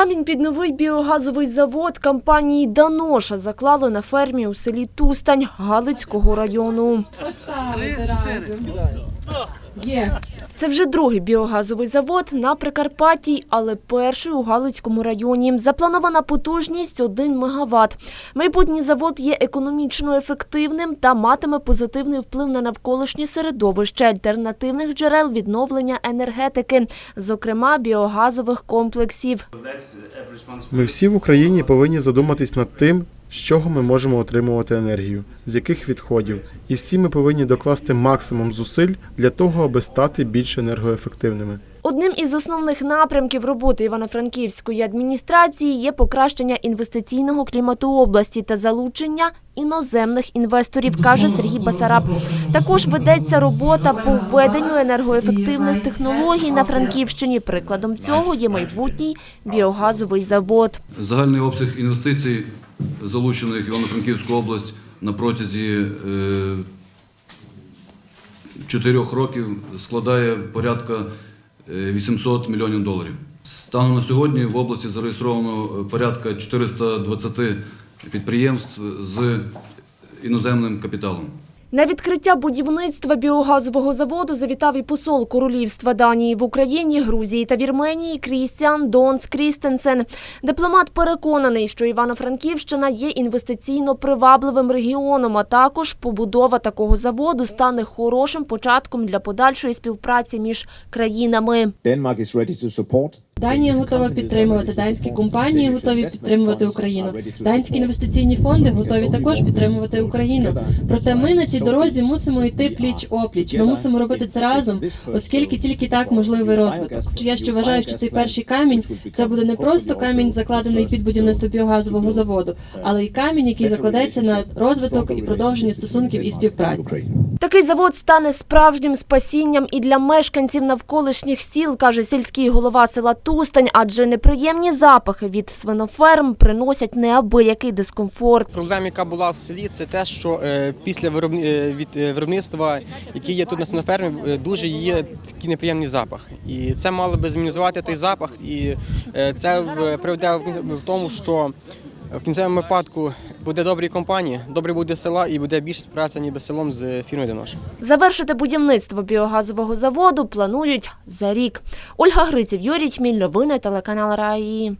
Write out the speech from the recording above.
Камінь під новий біогазовий завод компанії Даноша заклали на фермі у селі Тустань Галицького району. Поставити разом. Є. Це вже другий біогазовий завод на Прикарпатті, але перший у Галицькому районі. Запланована потужність 1 МВт. Майбутній завод є економічно ефективним та матиме позитивний вплив на навколишнє середовище альтернативних джерел відновлення енергетики, зокрема біогазових комплексів. Ми всі в Україні повинні задуматись над тим, з чого ми можемо отримувати енергію, з яких відходів, і всі ми повинні докласти максимум зусиль для того, аби стати більш енергоефективними. Одним із основних напрямків роботи Івано-Франківської адміністрації є покращення інвестиційного клімату області та залучення іноземних інвесторів, каже Сергій Басараб. Також ведеться робота по введенню енергоефективних технологій на Франківщині. Прикладом цього є майбутній біогазовий завод. Загальний обсяг інвестицій, залучених в Івано-Франківську область на протязі е, чотирьох років, складає порядка е, 800 мільйонів доларів. Станом на сьогодні в області зареєстровано е, порядка 420 підприємств з іноземним капіталом. На відкриття будівництва біогазового заводу завітав і посол Королівства Данії в Україні, Грузії та Вірменії Крістіан Донс Крістенсен. Дипломат переконаний, що Івано-Франківщина є інвестиційно привабливим регіоном, а також побудова такого заводу стане хорошим початком для подальшої співпраці між країнами. Denmark is ready. Данія готова підтримувати, данські компанії готові підтримувати Україну. Данські інвестиційні фонди готові також підтримувати Україну. Проте ми на цій дорозі мусимо йти пліч опліч. Ми мусимо робити це разом, оскільки тільки так можливий розвиток. Я ще вважаю, що цей перший камінь це буде не просто камінь, закладений під будівництво біогазового заводу, але й камінь, який закладеться на розвиток і продовження стосунків і співпраці. Такий завод стане справжнім спасінням і для мешканців навколишніх сіл, каже сільський голова села Тустань, адже неприємні запахи від свиноферм приносять неабиякий дискомфорт. Проблема, яка була в селі, це те, що е, після е, е, виробництва, яке є тут на свинофермі, дуже є такий неприємний запах. І це мало би змінізувати той запах. І це приведе в тому, що в кінцевому випадку буде добрі компанії, добре буде села і буде більше співпраця ніби селом з фірмою Денош. Завершити будівництво біогазового заводу планують за рік. Ольга Гриців, Юрій Чміль, новини телеканал Раї.